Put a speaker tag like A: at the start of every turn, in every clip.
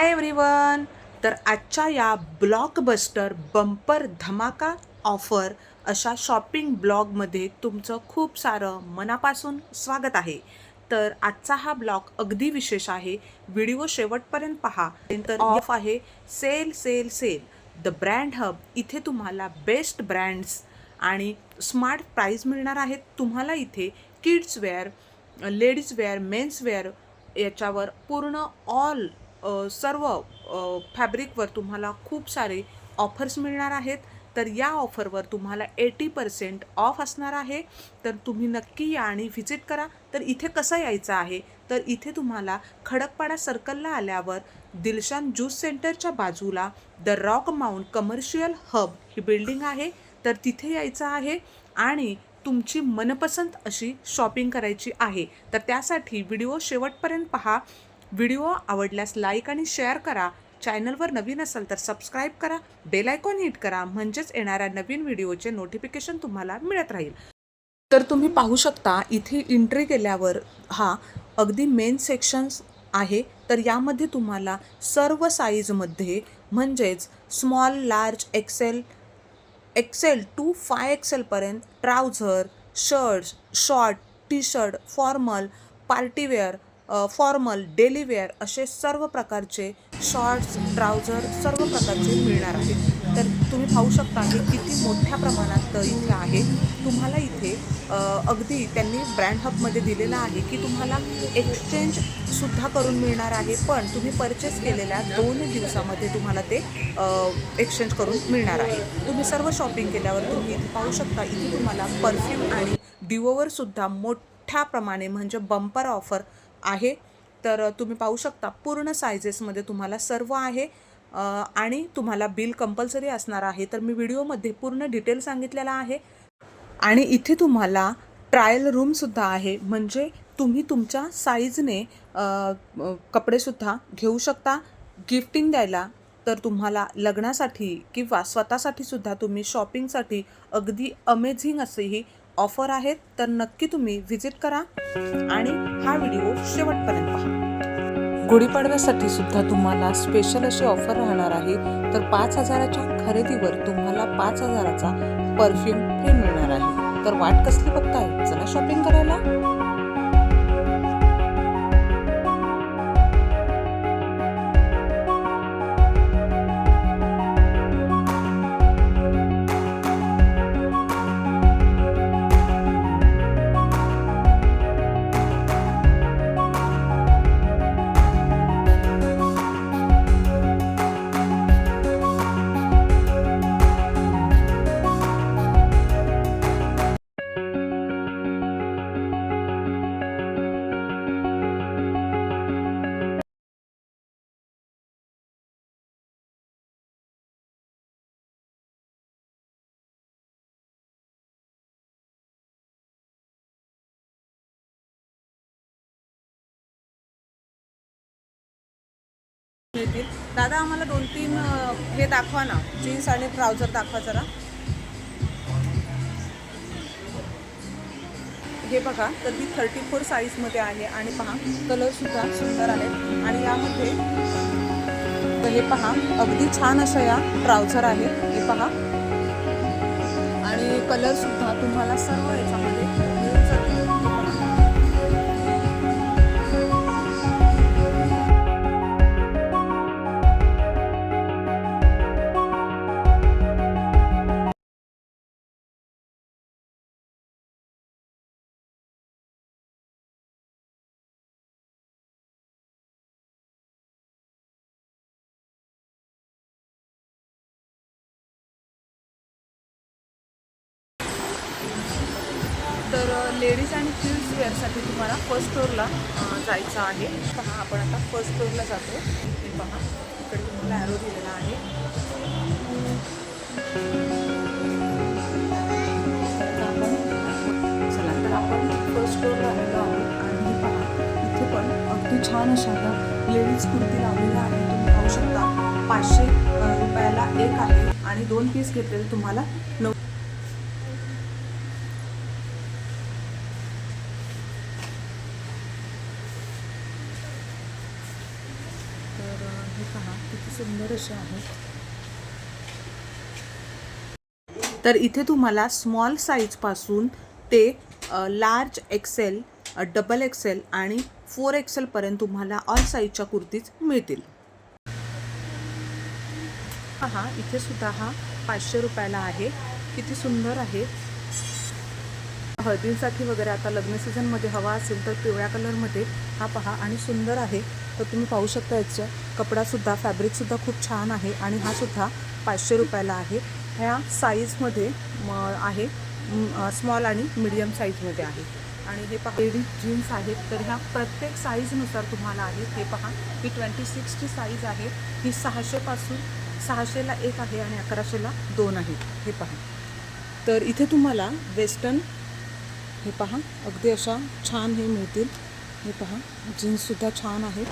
A: Hi everyone तर आजच्या या ब्लॉकबस्टर बंपर धमाका ऑफर अशा शॉपिंग ब्लॉगमध्ये तुमचं खूप सारं मनापासून स्वागत आहे. तर आजचा हा ब्लॉग अगदी विशेष आहे. व्हिडिओ शेवटपर्यंत पहा. तर ऑफ आहे. Sale sale sale the brand hub इथे तुम्हाला बेस्ट ब्रँड्स आणि स्मार्ट प्राईज मिळणार आहेत. तुम्हाला इथे kids wear ladies wear mens wear याच्यावर पूर्ण ऑल सर्व फॅब्रिकवर तुम्हाला खूप सारे ऑफर्स मिळणार आहेत. तर या ऑफरवर तुम्हाला एटी पर्सेंट ऑफ असणार आहे. तर तुम्ही नक्की या आणि व्हिजिट करा. तर इथे कसं यायचं आहे? तर इथे तुम्हाला खडकपाडा सर्कलला आल्यावर दिलशान ज्यूस सेंटरच्या बाजूला the rock mount commercial hub he building आहे. तर तिथे यायचं आहे आणि तुमची मनपसंत अशी शॉपिंग करायची आहे. तर त्यासाठी व्हिडिओ शेवटपर्यंत पहा. व्हिडिओ आवडल्यास लाईक आणि शेअर करा. चॅनलवर नवीन असाल तर सबस्क्राईब करा. बेल आयकॉन हिट करा. म्हणजेच येणाऱ्या नवीन व्हिडिओचे नोटिफिकेशन तुम्हाला मिळत राहील. तर तुम्ही पाहू शकता इथे एंट्री केल्यावर हा अगदी मेन सेक्शन्स आहे. तर यामध्ये तुम्हाला सर्व साईजमध्ये म्हणजेच small large XL XL two five एक्सेलपर्यंत trouser shirts short T shirt formal party wear formal daily wear असे सर्व प्रकारचे शॉर्ट्स ट्राउझर सर्व प्रकारचे मिळणार आहेत. तर तुम्ही पाहू शकता की किती मोठ्या प्रमाणात इथे आहे. तुम्हाला इथे अगदी त्यांनी ब्रँड हबमध्ये दिलेलं आहे की तुम्हाला एक्सचेंजसुद्धा करून मिळणार आहे पण तुम्ही परचेस केलेल्या दोन दिवसामध्ये तुम्हाला ते एक्सचेंज करून मिळणार आहे. तुम्ही सर्व शॉपिंग केल्यावर तुम्ही इथे पाहू शकता इथे तुम्हाला परफ्यूम आणि डिओवरसुद्धा मोठ्या प्रमाणे म्हणजे बंपर ऑफर आहे. तर तुम्ही पाहू शकता पूर्ण सायझेसमध्ये तुम्हाला सर्व आहे. आणि तुम्हाला बिल कंपल्सरी असणार आहे. तर मी व्हिडिओमध्ये पूर्ण डिटेल सांगितलेला आहे. आणि इथे तुम्हाला ट्रायल रूमसुद्धा आहे. म्हणजे तुम्ही तुमच्या साईजने कपडेसुद्धा घेऊ शकता. गिफ्टिंग द्यायला तर तुम्हाला लग्नासाठी किंवा स्वतःसाठी सुद्धा तुम्ही शॉपिंगसाठी अगदी अमेझिंग असे ही ऑफर आहेत तर नक्की तुम्ही व्हिजिट करा आणि हा व्हिडिओ शेवटपर्यंत पहा. गुढीपाडव्यासाठी सुद्धा तुम्हाला स्पेशल अशी ऑफर राहणार आहे. तर पाच हजाराच्या खरेदीवर तुम्हाला पाच हजाराचा परफ्यूम फ्री मिळणार आहे. तर वाट कसली बघताय? चला शॉपिंग करायला. येतील. दादा आम्हाला दोन तीन हे दाखवा ना. जीन्स आणि ट्राउझर दाखवा जरा. हे बघा तर ती थर्टी फोर साईजमध्ये आहे आणि पहा कलरसुद्धा सुंदर आहे. आणि यामध्ये तर हे पहा अगदी छान अशा या ट्राउझर आहे हे पहा. आणि कलरसुद्धा तुम्हाला सर्व याच्यामध्ये लेडीज आणि किड्स वेअरसाठी तुम्हाला फर्स्ट फ्लोअरला जायचं आहे. पहा आपण आता फर्स्ट फ्लोअरला जातो. हे पहा इकडे तुम्हाला ॲरो दिलेला आहे. चला तर आपण फर्स्ट फ्लोअरला आलेलो आहोत. आणि पहा इथे पण अगदी छान अशा आता लेडीज कुर्ती लावलेल्या आहे तुम्ही पाहू शकता पाचशे रुपयाला एक आहे. आणि दोन पीस घेतलेले तुम्हाला नऊ तर हे पहा किती सुंदर असे आहेत. तर इथे तुम्हाला स्मॉल साईजपासून ते लार्ज एक्सेल डबल एक्सेल आणि फोर एक्सेलपर्यंत तुम्हाला ऑल साईजच्या कुर्तीज मिळतील. पहा इथे सुद्धा हा पाचशे रुपयाला आहे. किती सुंदर आहे. हळदींसाठी वगैरे आता लग्न सीझनमध्ये हवा असेल तर पिवळ्या कलरमध्ये हा पहा आणि सुंदर आहे. तर तुम्ही पाहू शकता याचं कपडासुद्धा फॅब्रिकसुद्धा खूप छान आहे आणि हा सुद्धा पाचशे रुपयाला आहे. ह्या साईजमध्ये म आहे स्मॉल आणि मिडियम साईजमध्ये आहे. आणि हे पहा लेडीज जीन्स आहेत. तर ह्या प्रत्येक साईजनुसार तुम्हाला आहेत हे पहा ही ट्वेंटी सिक्सची साईज आहे. ही सहाशेपासून सहाशेला एक आहे आणि अकराशेला दोन आहे. हे पहा. तर इथे तुम्हाला वेस्टर्न हे पहा अगदी अशा छान हे मिळतील. हे पहा जीन्ससुद्धा छान आहेत.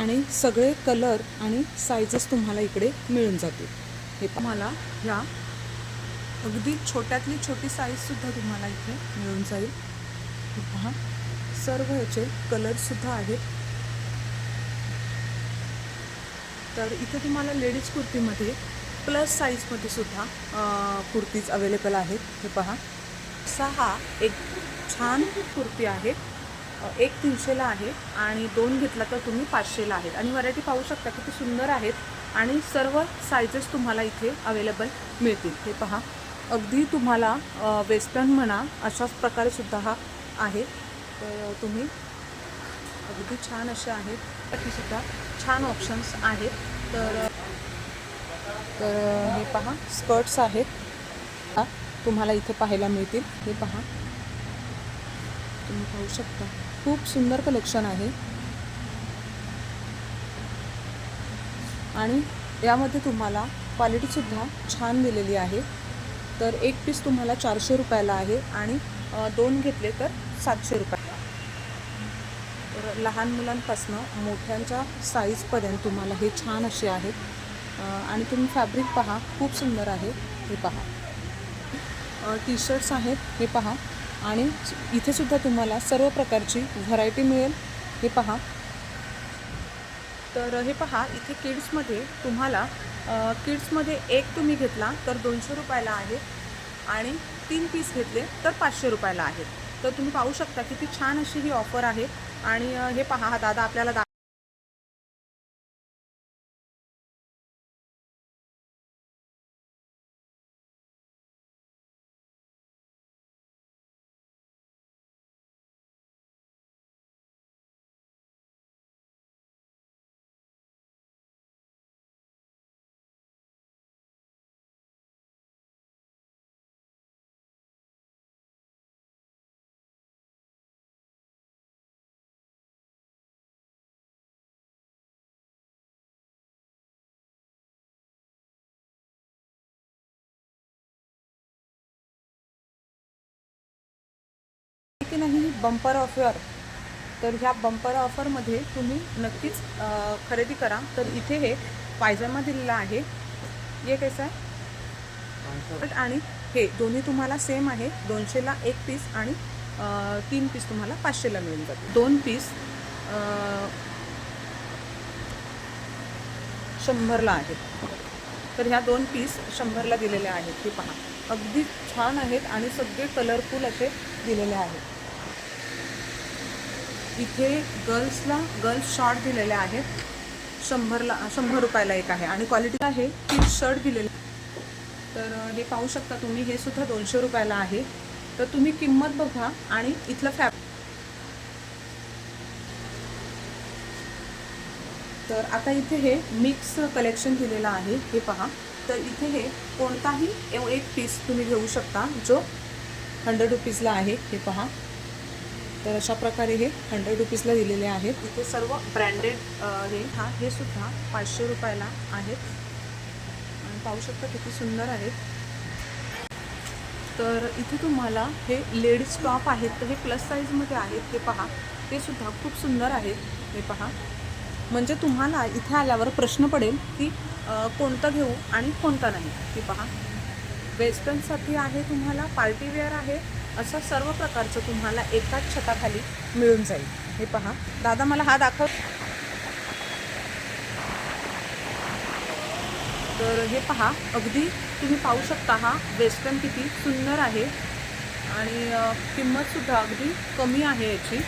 A: आणि सगळे कलर आणि सायझेस तुम्हाला इकडे मिळून जातील. हे तुम्हाला ह्या अगदी छोट्यातली छोटी साईजसुद्धा तुम्हाला इथे मिळून जाईल. हे पहा. सर्व ह्याचे कलरसुद्धा आहेत. तर इथे तुम्हाला लेडीज कुर्तीमध्ये प्लस साईजमध्ये सुद्धा कुर्तीज अवेलेबल आहेत. हे पहा. असा हा एक छान कुर्ती आहे एक तीनशेला आहे आणि दोन घेतला तर तुम्ही पाचशेला आहेत. आणि व्हरायटी पाहू शकता किती सुंदर आहेत आणि सर्व सायझेस तुम्हाला इथे अवेलेबल मिळतील. हे पहा. अगदी तुम्हाला वेस्टर्न म्हणा अशाच प्रकारे सुद्धा हा आहे. तर तुम्ही अगदी छान असे आहेत. सुद्धा छान ऑप्शन्स आहेत. तर तर हे पहा. स्कर्ट्स आहेत. तुम्हाला इथे पाहायला मिळतील. हे पहा. तुम्ही पाहू शकता. खूप सुंदर कलेक्शन आहे. आणि यामध्ये तुम्हाला क्वालिटीसुद्धा छान दिलेली आहे. तर एक पीस तुम्हाला चारशे रुपयाला आहे आणि दोन घेतले तर सातशे रुपयाला. तर लहान मुलांपासनं मोठ्यांच्या साईजपर्यंत तुम्हाला हे छान असे आहेत. आणि तुम्ही फॅब्रिक पहा खूप सुंदर आहे हे पहा. टी शर्ट्स आहेत हे पहा. आणि इथेसुद्धा तुम्हाला सर्व प्रकारची व्हरायटी मिळेल. हे पहा. तर हे पहा इथे किड्समध्ये तुम्हाला किड्समध्ये एक तुम्ही घेतला तर दोनशे रुपयाला आहे आणि तीन पीस घेतले तर पाचशे रुपयाला आहेत तर तुम्ही पाहू शकता किती छान अशी ही ऑफर आहे. आणि हे पहा हा दादा आपल्याला दा की नाही बंपर ऑफर तर ह्या बंपर ऑफरमध्ये तुम्ही नक्कीच खरेदी करा. तर इथे हे पायजमा दिलेला आहे. ये कैसा आहे? आणि हे दोन्ही तुम्हाला सेम आहे. दोनशेला एक पीस आणि तीन पीस तुम्हाला पाचशेला मिळून जाते दोन पीस शंभरला आहेत. तर ह्या दोन पीस शंभरला दिलेल्या आहेत. हे पहा. अगदी छान आहेत आणि सगळे कलरफुल असे दिलेले आहेत. इथे गर्ल्सला गर्ल्स शॉर्ट दिलेले आहेत. शंभरला शंभर रुपयाला एक आहे. आणि क्वालिटी आहे ती शर्ट दिलेले. तर हे पाहू शकता तुम्ही हे सुद्धा दोनशे रुपयाला आहे. तर तुम्ही किंमत बघा आणि इथलं फॅब तर आता इथे हे मिक्स कलेक्शन दिलेलं आहे. हे पहा. तर इथे हे कोणताही एक पीस तुम्ही घेऊ शकता जो हंड्रेड रुपीजला आहे. हे पहा. तर अशा प्रकारे हे हंड्रेड रुपीजला दिलेले आहेत. इथे सर्व ब्रँडेड हे हा हे सुद्धा पाचशे रुपयाला आहेत. आणि पाहू शकता किती सुंदर आहेत. तर इथे तुम्हाला हे लेडीज टॉप आहेत. तर हे प्लस साईजमध्ये आहेत हे पहा. ते सुद्धा खूप सुंदर आहेत. हे पहा. म्हणजे तुम्हाला इथे आल्यावर प्रश्न पडेल की कोणतं घेऊ आणि कोणतं नाही. हे पहा. वेस्टर्नसाठी आहे तुम्हाला पार्टीवेअर आहे. असं सर्व प्रकारचं तुम्हाला एकाच छताखाली मिळून जाईल. हे पहा. दादा मला हा दाखव. तर हे पहा. अगदी तुम्ही पाहू शकता हा वेस्टर्न किती सुंदर आहे. आणि किंमतसुद्धा अगदी कमी आहे याची.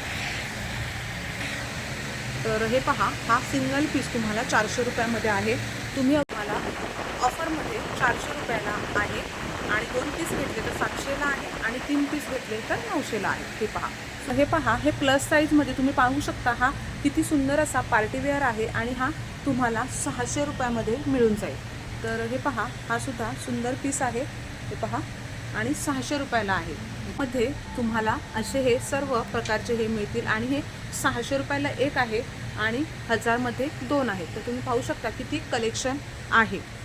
A: तर हे पहा. हा सिंगल पीस तुम्हाला चारशे रुपयामध्ये आहे. तुम्ही मला ऑफरमध्ये चारशे रुपयाला आहे. दोन पीस भेटले तर सातशेला आहे आणि तीन पीस भेटले तर नऊशेला आहे. हे पहा. हे पहा हे प्लस साईजमध्ये तुम्ही पाहू शकता हा किती सुंदर असा पार्टीवेअर आहे आणि हा तुम्हाला सहाशे रुपयामध्ये मिळून जाईल. तर हे पहा हा सुद्धा सुंदर पीस आहे. हे पहा आणि सहाशे रुपयाला आहे. मध्ये तुम्हाला असे हे सर्व प्रकारचे हे मिळतील आणि हे सहाशे रुपयाला एक आहे आणि हजारमध्ये दोन आहे. तर तुम्ही पाहू शकता किती कलेक्शन आहे.